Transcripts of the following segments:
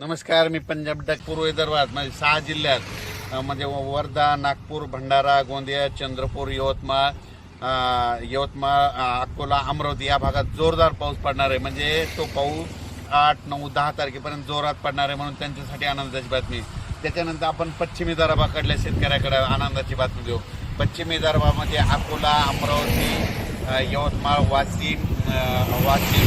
नमस्कार मी पंजाब डक पूर्व विदर्भात म्हणजे सहा जिल्ह्यात म्हणजे वर्धा नागपूर भंडारा गोंदिया चंद्रपूर यवतमाळ यवतमाळ अकोला अमरावती या भागात जोरदार पाऊस पडणार आहे. म्हणजे तो पाऊस आठ नऊ दहा तारखेपर्यंत जोरात पडणार आहे म्हणून त्यांच्यासाठी आनंदाची बातमी. त्याच्यानंतर आपण पश्चिमी दरबाकडल्या शेतकऱ्याकडे आनंदाची बातमी देऊ. पश्चिमी दरबामध्ये म्हणजे अकोला अमरावती यवतमाळ वाशिम वाशिम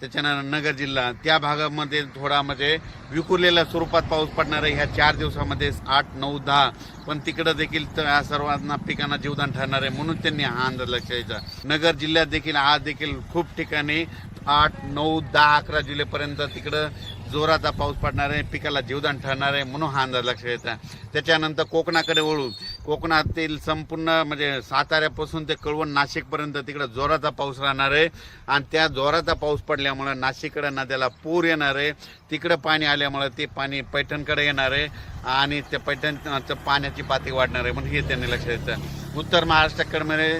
त्याच्यानंतर नगर जिल्हा त्या भागामध्ये थोडा म्हणजे विखुरलेल्या स्वरूपात पाऊस पडणार आहे. ह्या चार दिवसामध्ये आठ नऊ दहा पण तिकडं देखील त- या सर्वांना पिकांना जीवदान ठरणार आहे म्हणून त्यांनी हा अंदाज लक्ष द्यायचा. नगर जिल्ह्यात देखील आज देखील खूप ठिकाणी आठ नऊ दहा अकरा जुलैपर्यंत तिकडं जोराचा पाऊस पडणार आहे. पिकाला जीवदान ठरणार आहे म्हणून हा अंदाज लक्षात येतात त्याच्यानंतर कोकणाकडे वळू. कोकणातील संपूर्ण म्हणजे साताऱ्यापासून ते कळवण नाशिकपर्यंत तिकडं जोराचा पाऊस राहणार आहे. आणि त्या जोराचा पाऊस पडल्यामुळं नाशिककडे नद्याला पूर येणार आहे. तिकडं पाणी आल्यामुळं ते पाणी पैठणकडे येणार आहे. आणि त्या पैठणचं पाण्याची पातळी वाढणार आहे म्हणून हे त्यांनी लक्षात येतं उत्तर महाराष्ट्राकडे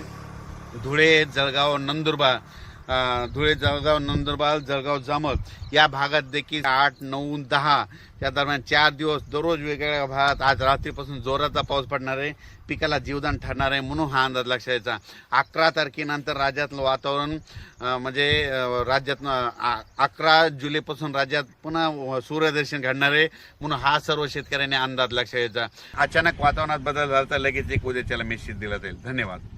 धुळे जळगाव नंदुरबार धुळे जळगाव नंदुरबार जळगाव जामल या भागात देखील आठ नऊ दहा या दरम्यान चार दिवस दररोज वेगवेगळ्या भागात आज रात्रीपासून जोराचा पाऊस पडणार आहे. पिकाला जीवदान ठरणार आहे म्हणून हा अंदाज लक्षात यायचा. अकरा तारखेनंतर राज्यातलं वातावरण म्हणजे राज्यातनं राज्यात अकरा जुलैपासून राज्यात पुन्हा सूर्यदर्शन घडणार आहे म्हणून हा सर्व शेतकऱ्यांनी अंदाज लक्षात यायचा. अचानक वातावरणात बदल झाला तर लगेच एक उद्याच्याला मेसेज दिला जाईल. धन्यवाद.